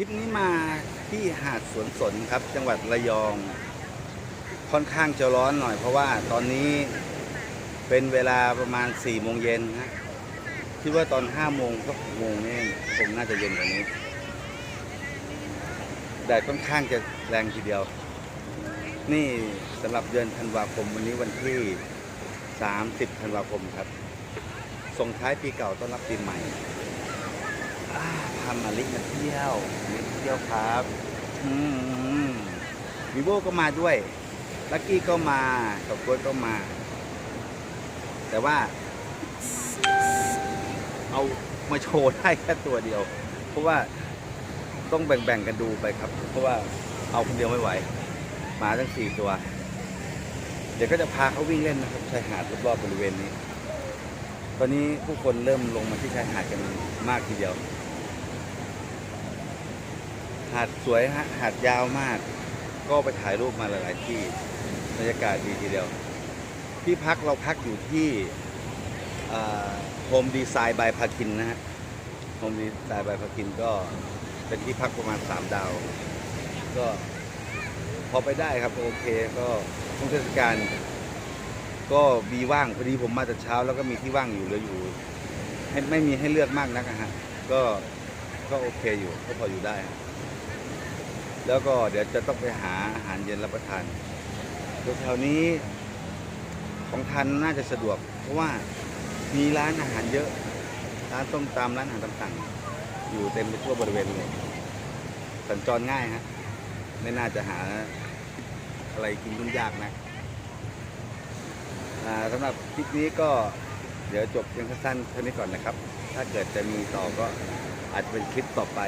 ลิปนี้มาที่หาดสวนสนครับ จังหวัดระยอง ค่อนข้างจะร้อนหน่อย เพราะว่าตอนนี้เป็นเวลาประมาณ4ี่โมงเย็นฮะคิดว่าตอน5้าโมงก็หกโมงนี่คงน่าจะเย็นกว่านี้แดดค่อนข้างจะแรงทีเดียว นี่สำหรับเดือนธันวาคมวันนี้วันที่ 30ธันวาคมครับ ส่งท้ายปีเก่าต้อนรับปีใหม่ พามาลิมาเที่ยวมาเที่ยวครับวีโวก็มาด้วย ลักกี้ก็มากับกล้วยก็มา แต่ว่า เอามาโชว์ได้แค่ตัวเดียว เพราะว่าต้องแบ่งๆกันดูไปครับ เพราะว่าเอาคนเดียวไม่ไหวหมาทั้งสี่ตัว เดี๋ยวก็จะพาเขาวิ่งเล่นนะครับชายหาดรอบๆบริเวณนี้ ตอนนี้ผู้คนเริ่มลงมาที่ชายหาดกันมากทีเดียว หาดสวยฮะหาดยาวมาก ก็ไปถ่ายรูปมาหลาย ๆ ที่บรรยากาศดีทีเดียว ที่พักเราพักอยู่ที่โฮมดีไซน์บายพาคินนะฮะโฮมดีไซน์บายพาคินก็เป็นที่พักประมาณ 3 ดาว ก็พอไปได้ครับโอเคก็ช่วงเทศกาลก็มีว่างพอดีผมมาแต่เช้า แล้วก็มีที่ว่างอยู่เหลืออยู่ไม่มีให้เลือกมากนักอะฮะก็ก็โอเคอยู่ก็พออยู่ได้ แล้วก็เดี๋ยวจะต้องไปหาอาหารเย็นรับประทานแถวนี้ของทานน่าจะสะดวก เพราะว่ามีร้านอาหารเยอะร้านต้มตำร้านอาหารต่างๆ อยู่เต็มไปทั่วบริเวณเลยสัญจรง่ายฮะไม่น่าจะหาอะไรกินยุ่งยากนะสำหรับคลิปนี้ก็เดี๋ยวจบเพียงสั้นๆเท่านี้ก่อนนะครับ ถ้าเกิดจะมีต่อก็อาจจะเป็นคลิปต่อไป